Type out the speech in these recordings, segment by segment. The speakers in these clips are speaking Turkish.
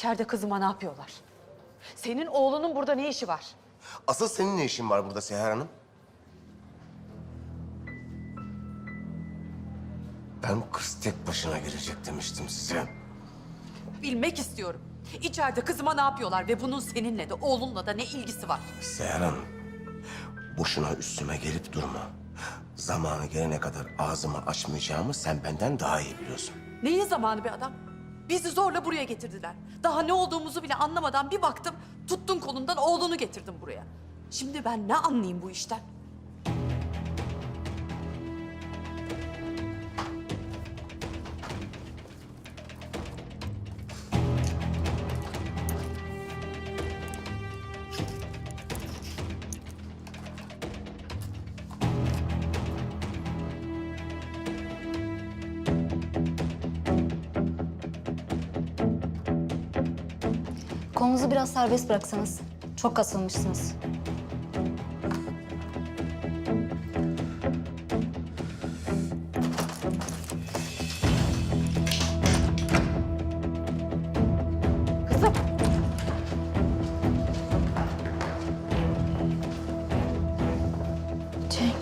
İçeride kızıma ne yapıyorlar? Senin oğlunun burada ne işi var? Asıl senin ne işin var burada Seher Hanım? Ben kız tek başına girecek demiştim size. Bilmek istiyorum. İçeride kızıma ne yapıyorlar ve bunun seninle de oğlunla da ne ilgisi var? Seher Hanım, boşuna üstüme gelip durma. Zamanı gelene kadar ağzımı açmayacağımı sen benden daha iyi biliyorsun. Neyin zamanı be adam? Bizi zorla buraya getirdiler. Daha ne olduğumuzu bile anlamadan bir baktım, tuttun kolundan oğlunu getirdim buraya. Şimdi ben ne anlayayım bu işten? Kolunuzu biraz serbest bıraksanız. Çok kasılmışsınız. Kızım! Cenk.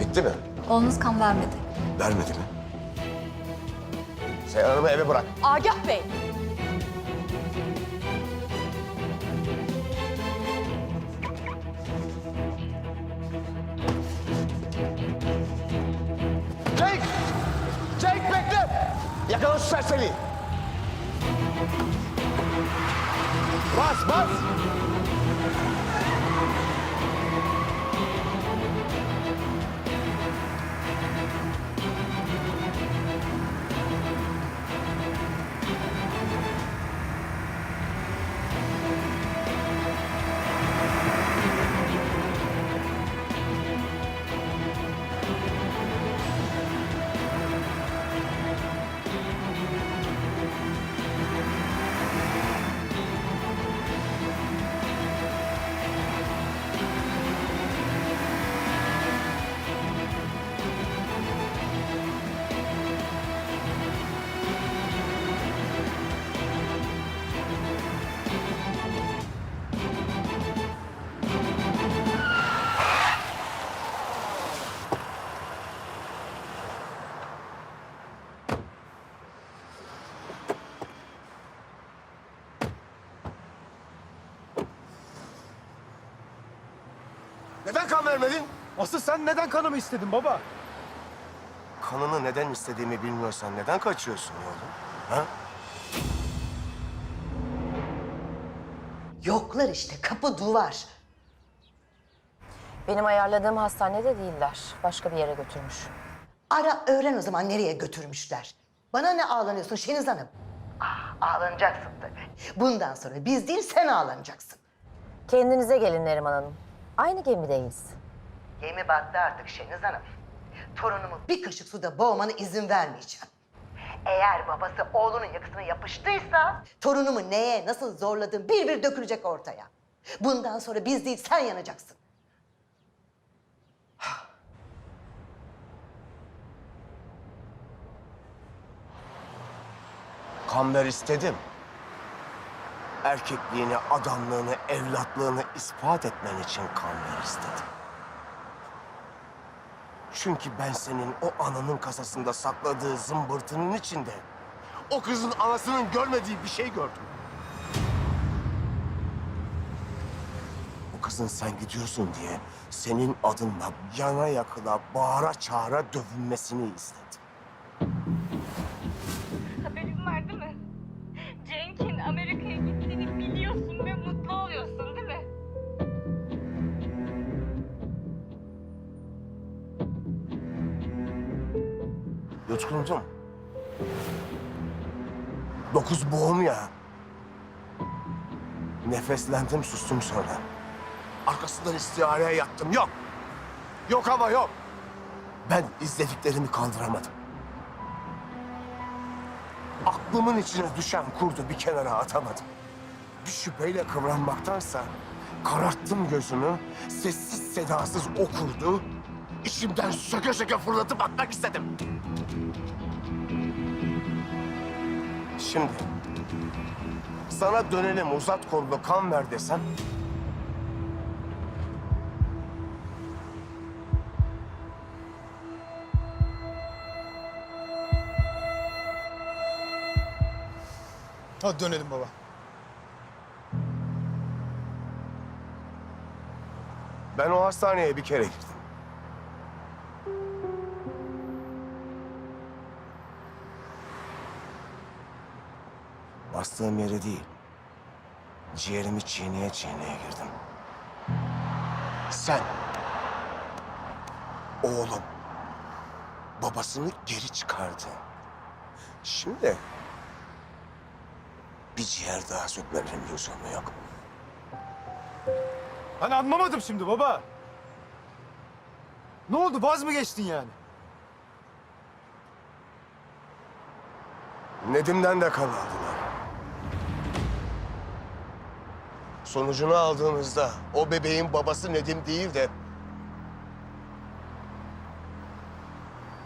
Bitti mi? Oğlunuz kan vermedi. Vermedi mi? Seher Hanım'ı eve bırak. Agah Bey! Yakala şu serseriyi. Bas, bas! Neden kan vermedin? Asıl sen neden kanımı istedin baba? Kanını neden istediğimi bilmiyorsan neden kaçıyorsun oğlum? Ha? Yoklar işte kapı duvar. Benim ayarladığım hastanede değiller. Başka bir yere götürmüş. Ara öğren o zaman nereye götürmüşler. Bana ne ağlanıyorsun Şeniz Hanım? Ah, ağlanacaksın tabii. Bundan sonra biz değil sen ağlanacaksın. Kendinize gelin Neriman Hanım. Aynı gemideyiz. Gemi battı artık Şeniz Hanım. Torunumu bir kaşık suda boğmana izin vermeyeceğim. Eğer babası oğlunun yakasına yapıştıysa... ...torunumu neye, nasıl zorladığın bir bir dökülecek ortaya. Bundan sonra biz değil sen yanacaksın. Kan ver istedim. Erkekliğini, adamlığını, evlatlığını ispat etmen için kan ver istedim. Çünkü ben senin o ananın kasasında sakladığı zımbırtının içinde o kızın anasının görmediği bir şey gördüm. O kızın sen gidiyorsun diye senin adınla yana yakıla bağıra çağıra dövünmesini istedim. Haberin var değil mi? Cenk'in Amerika'ya biliyorsun ve mutlu oluyorsun değil mi? Yutkundum. Dokuz boğum ya. Nefeslendim sustum sonra. Arkasından istihareye yattım. Yok. Yok ama yok. Ben izlediklerimi kaldıramadım. Aklımın içine düşen kurdu bir kenara atamadım. Şüpheyle kıvranmaktansa kararttım gözümü, sessiz sedasız o kurdu. İçimden söke söke fırlatıp atmak istedim. Şimdi Sana dönelim uzat kolunu kan ver desem... Hadi dönelim baba. Ben o hastaneye bir kere girdim. Bastığım yere değil, ciğerimi çiğneye çiğneye girdim. Sen, oğlum, babasını geri çıkardı. Şimdi bir ciğer daha sökmenin lüzumu yok. Hani anlamadım şimdi baba. Ne oldu vaz mı geçtin yani? Nedim'den de kan aldılar. Sonucunu aldığımızda o bebeğin babası Nedim değil de...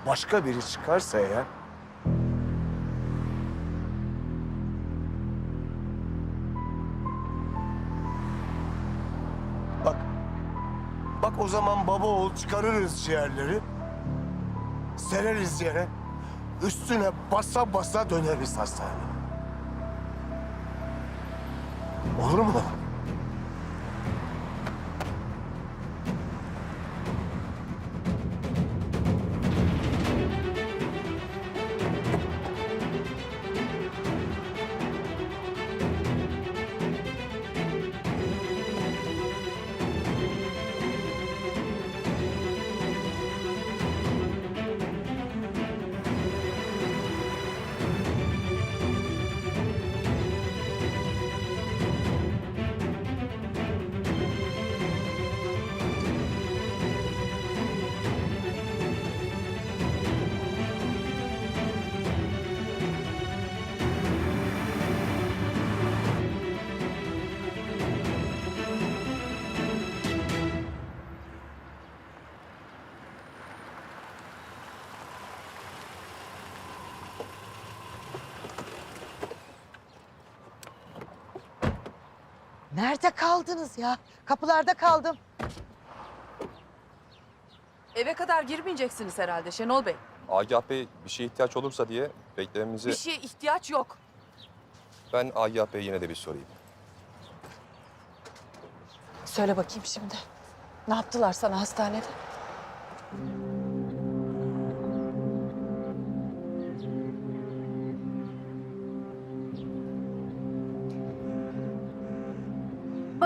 ...başka biri çıkarsa eğer... bak o zaman baba oğul çıkarırız ciğerleri. Sereriz yere. Üstüne basa basa döneriz hastaneye. Olur mu? Nerede kaldınız ya? Kapılarda kaldım. Eve kadar girmeyeceksiniz herhalde Şenol Bey. Agah Bey bir şeye ihtiyaç olursa diye beklememizi... Bir şeye ihtiyaç yok. Ben Agah Bey'e yine de bir sorayım. Söyle bakayım şimdi. Ne yaptılar sana hastanede?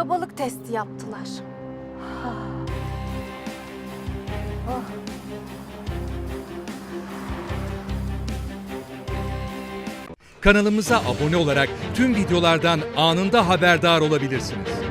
Babalık testi yaptılar. Kanalımıza abone olarak tüm videolardan anında haberdar olabilirsiniz.